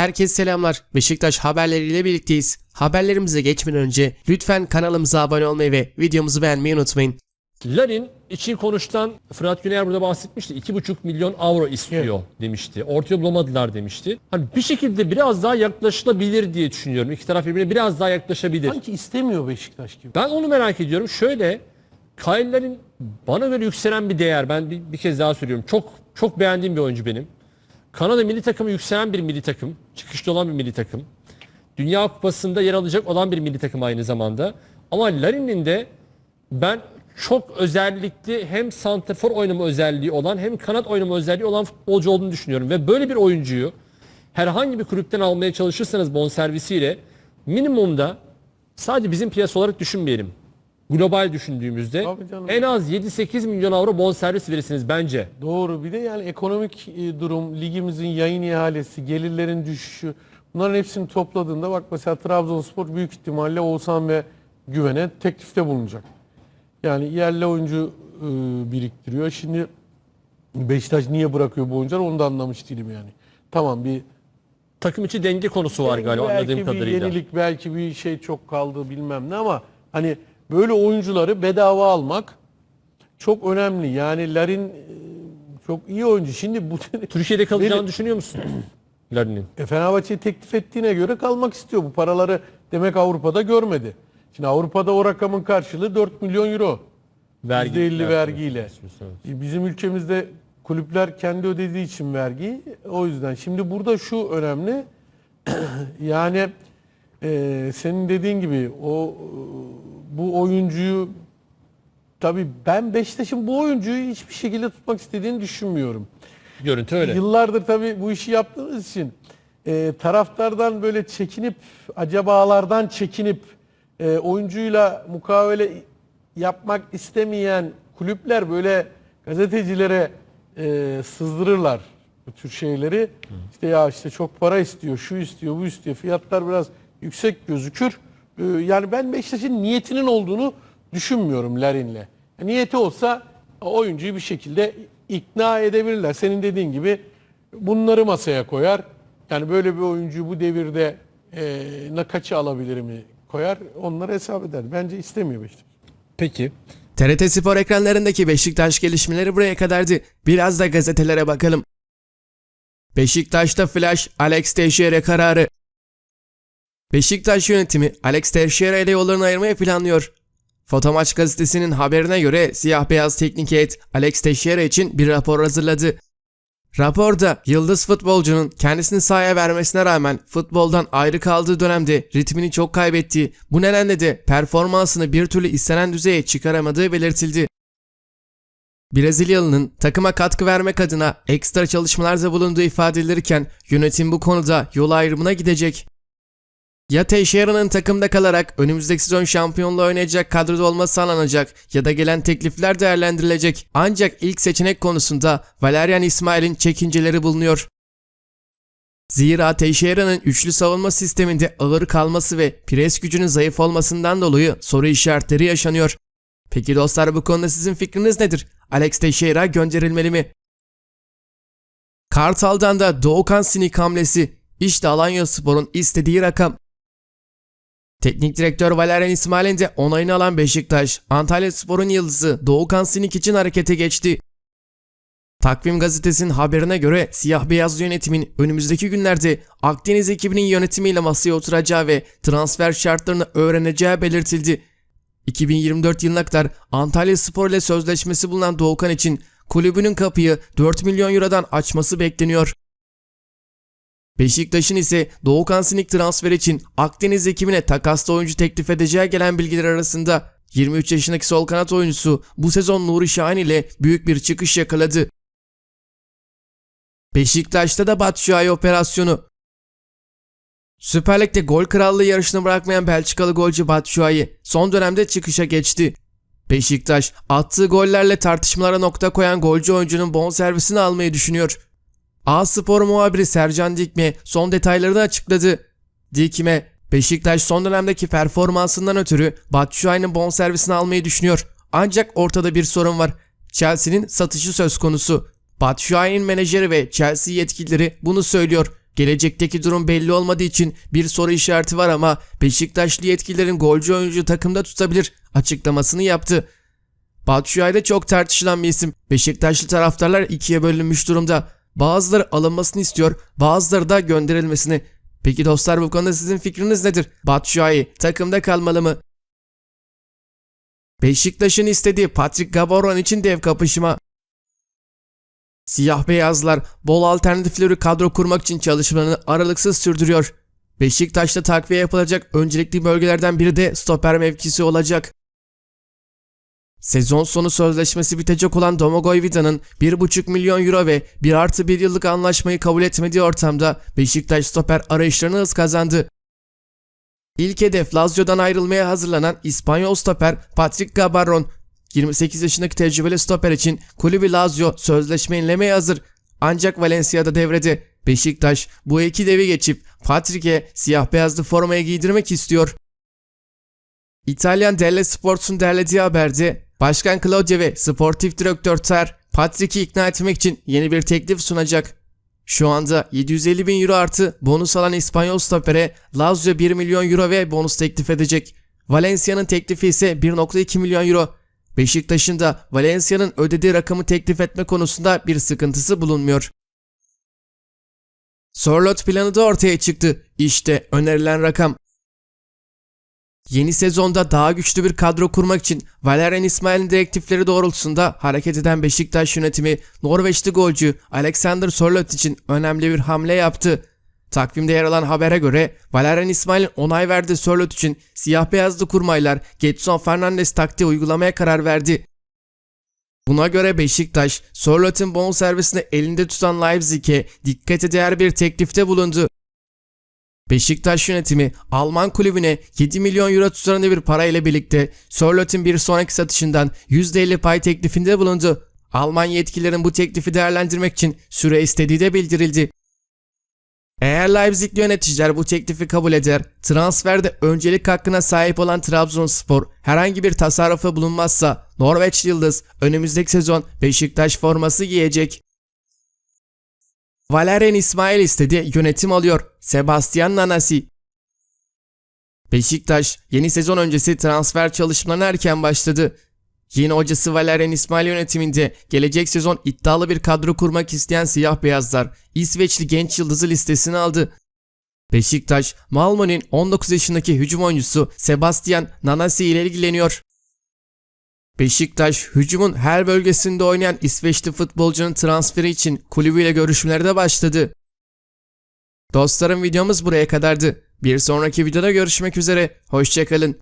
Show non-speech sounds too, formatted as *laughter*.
Herkese selamlar. Beşiktaş haberleriyle birlikteyiz. Haberlerimize geçmeden önce lütfen kanalımıza abone olmayı ve videomuzu beğenmeyi unutmayın. Larin için konuştan Fırat Güner burada bahsetmişti. 2,5 milyon avro istiyor demişti. Ortaya bulamadılar demişti. Hani bir şekilde biraz daha yaklaşılabilir diye düşünüyorum. İki taraf birbirine biraz daha yaklaşabilir. Sanki istemiyor Beşiktaş gibi. Ben onu merak ediyorum. Şöyle Kayle'lerin bana göre yükselen bir değer. Ben bir, bir kez daha söylüyorum. Çok çok beğendiğim bir oyuncu benim. Kanada milli takımı yükselen bir milli takım. Çıkışta olan bir milli takım. Dünya Kupası'nda yer alacak olan bir milli takım aynı zamanda. Ama Larin'in de ben çok özellikli hem santrafor oynama özelliği olan hem kanat oynama özelliği olan futbolcu olduğunu düşünüyorum. Ve böyle bir oyuncuyu herhangi bir kulüpten almaya çalışırsanız bonservisiyle minimumda sadece bizim piyasa olarak düşünmeyelim. Global düşündüğümüzde en az 7-8 milyon avro bonservis verirsiniz bence. Doğru bir de yani ekonomik e, durum, ligimizin yayın ihalesi, gelirlerin düşüşü bunların hepsini topladığında bak mesela Trabzonspor büyük ihtimalle Oğuzhan ve Güven'e teklifte bulunacak. Yani yerli oyuncu e, biriktiriyor. Şimdi Beşiktaş niye bırakıyor bu oyuncuları onu da anlamış değilim yani. Tamam bir Takım içi denge konusu var galiba belki anladığım bir kadarıyla. yenilik belki bir şey çok kaldı bilmem ne ama hani böyle oyuncuları bedava almak çok önemli. Yani Larin e, çok iyi oyuncu. Şimdi bu *laughs* Türkiye'de kalacağını Benim- düşünüyor musun? *clears throat* Larin'in. e, Fenerbahçe'yi teklif ettiğine göre kalmak istiyor. Bu paraları demek Avrupa'da görmedi. Şimdi Avrupa'da o rakamın karşılığı 4 milyon euro. Vergi. %50 vergiyle. Evet. E, Bizim ülkemizde kulüpler kendi ödediği için vergi. O yüzden şimdi burada şu önemli. *clears throat* yani e, senin dediğin gibi o bu oyuncuyu tabii ben Beşiktaş'ın bu oyuncuyu hiçbir şekilde tutmak istediğini düşünmüyorum. Görüntü öyle. Yıllardır tabii bu işi yaptığımız için e, taraftardan böyle çekinip acabalardan çekinip e, oyuncuyla mukavele yapmak istemeyen kulüpler böyle gazetecilere e, sızdırırlar bu tür şeyleri. İşte ya işte çok para istiyor, şu istiyor, bu istiyor. Fiyatlar biraz yüksek gözükür. E, yani ben Beşiktaş'ın niyetinin olduğunu düşünmüyorum Larin'le. Niyeti olsa oyuncuyu bir şekilde ikna edebilirler. Senin dediğin gibi bunları masaya koyar. Yani böyle bir oyuncuyu bu devirde e, ne kaça alabilir mi koyar. Onları hesap eder. Bence istemiyor Beşiktaş. Peki. TRT Spor ekranlarındaki Beşiktaş gelişmeleri buraya kadardı. Biraz da gazetelere bakalım. Beşiktaş'ta flash Alex Teixeira kararı. Beşiktaş yönetimi Alex Teixeira ile yollarını ayırmayı planlıyor. Fotomaç gazetesinin haberine göre siyah beyaz teknik heyet Alex Teixeira için bir rapor hazırladı. Raporda yıldız futbolcunun kendisini sahaya vermesine rağmen futboldan ayrı kaldığı dönemde ritmini çok kaybettiği, bu nedenle de performansını bir türlü istenen düzeye çıkaramadığı belirtildi. Brezilyalı'nın takıma katkı vermek adına ekstra çalışmalarda bulunduğu ifade edilirken yönetim bu konuda yol ayrımına gidecek. Ya Teixeira'nın takımda kalarak önümüzdeki sezon şampiyonluğu oynayacak kadroda olması sağlanacak ya da gelen teklifler değerlendirilecek. Ancak ilk seçenek konusunda Valerian İsmail'in çekinceleri bulunuyor. Zira Teixeira'nın üçlü savunma sisteminde ağır kalması ve pres gücünün zayıf olmasından dolayı soru işaretleri yaşanıyor. Peki dostlar bu konuda sizin fikriniz nedir? Alex Teixeira gönderilmeli mi? Kartal'dan da Doğukan Sinik hamlesi. İşte Alanya Spor'un istediği rakam. Teknik direktör Valerian İsmail'in de onayını alan Beşiktaş, Antalya Spor'un yıldızı Doğukan Sinik için harekete geçti. Takvim gazetesinin haberine göre siyah beyaz yönetimin önümüzdeki günlerde Akdeniz ekibinin yönetimiyle masaya oturacağı ve transfer şartlarını öğreneceği belirtildi. 2024 yılına kadar Antalya Spor ile sözleşmesi bulunan Doğukan için kulübünün kapıyı 4 milyon eurodan açması bekleniyor. Beşiktaş'ın ise Doğukan Sinik transfer için Akdeniz ekibine takaslı oyuncu teklif edeceği gelen bilgiler arasında 23 yaşındaki sol kanat oyuncusu bu sezon Nuri Şahin ile büyük bir çıkış yakaladı. Beşiktaş'ta da Batshuayi operasyonu. Süper Lig'de gol krallığı yarışını bırakmayan Belçikalı golcü Batshuayi son dönemde çıkışa geçti. Beşiktaş attığı gollerle tartışmalara nokta koyan golcü oyuncunun bonservisini almayı düşünüyor. A Spor muhabiri Sercan Dikme son detayları da açıkladı. Dikme, Beşiktaş son dönemdeki performansından ötürü Batshuayi'nin bonservisini almayı düşünüyor. Ancak ortada bir sorun var. Chelsea'nin satışı söz konusu. Batshuayi'nin menajeri ve Chelsea yetkilileri bunu söylüyor. Gelecekteki durum belli olmadığı için bir soru işareti var ama Beşiktaşlı yetkililerin golcü oyuncu takımda tutabilir açıklamasını yaptı. Batshuayi de çok tartışılan bir isim. Beşiktaşlı taraftarlar ikiye bölünmüş durumda. Bazıları alınmasını istiyor, bazıları da gönderilmesini. Peki dostlar bu konuda sizin fikriniz nedir? Batshuayi takımda kalmalı mı? Beşiktaş'ın istediği Patrick Gaboron için dev kapışma. Siyah beyazlar bol alternatifleri kadro kurmak için çalışmalarını aralıksız sürdürüyor. Beşiktaş'ta takviye yapılacak öncelikli bölgelerden biri de stoper mevkisi olacak. Sezon sonu sözleşmesi bitecek olan Domagoj Vida'nın 1,5 milyon euro ve 1 artı 1 yıllık anlaşmayı kabul etmediği ortamda Beşiktaş stoper arayışlarını hız kazandı. İlk hedef Lazio'dan ayrılmaya hazırlanan İspanyol stoper Patrick Gabarron. 28 yaşındaki tecrübeli stoper için kulübü Lazio sözleşme yenilemeye hazır. Ancak Valencia'da devrede. Beşiktaş bu iki devi geçip Patrick'e siyah beyazlı formayı giydirmek istiyor. İtalyan Delle Sports'un derlediği haberde Başkan Claudio ve Sportif Direktör Ter Patrick'i ikna etmek için yeni bir teklif sunacak. Şu anda 750 bin euro artı bonus alan İspanyol stopere Lazio 1 milyon euro ve bonus teklif edecek. Valencia'nın teklifi ise 1.2 milyon euro. Beşiktaş'ın da Valencia'nın ödediği rakamı teklif etme konusunda bir sıkıntısı bulunmuyor. Sorlot planı da ortaya çıktı. İşte önerilen rakam. Yeni sezonda daha güçlü bir kadro kurmak için Valerian İsmail'in direktifleri doğrultusunda hareket eden Beşiktaş yönetimi Norveçli golcü Alexander Sorloth için önemli bir hamle yaptı. Takvimde yer alan habere göre Valerian İsmail'in onay verdiği Sorloth için siyah beyazlı kurmaylar Getson Fernandes taktiği uygulamaya karar verdi. Buna göre Beşiktaş, Sorloth'un bonservisini elinde tutan Leipzig'e dikkate değer bir teklifte bulundu. Beşiktaş yönetimi Alman kulübüne 7 milyon euro tutarında bir para ile birlikte Sörlot'un bir sonraki satışından %50 pay teklifinde bulundu. Alman yetkililerin bu teklifi değerlendirmek için süre istediği de bildirildi. Eğer Leipzig'li yöneticiler bu teklifi kabul eder, transferde öncelik hakkına sahip olan Trabzonspor herhangi bir tasarrufa bulunmazsa Norveç Yıldız önümüzdeki sezon Beşiktaş forması giyecek. Valerian İsmail istedi, yönetim alıyor. Sebastian Nanasi. Beşiktaş yeni sezon öncesi transfer çalışmalarına erken başladı. Yeni hocası Valerian İsmail yönetiminde gelecek sezon iddialı bir kadro kurmak isteyen siyah beyazlar İsveçli genç yıldızı listesine aldı. Beşiktaş, Malmö'nün 19 yaşındaki hücum oyuncusu Sebastian Nanasi ile ilgileniyor. Beşiktaş, hücumun her bölgesinde oynayan İsveçli futbolcunun transferi için kulübüyle görüşmelere de başladı. Dostlarım videomuz buraya kadardı. Bir sonraki videoda görüşmek üzere. Hoşçakalın.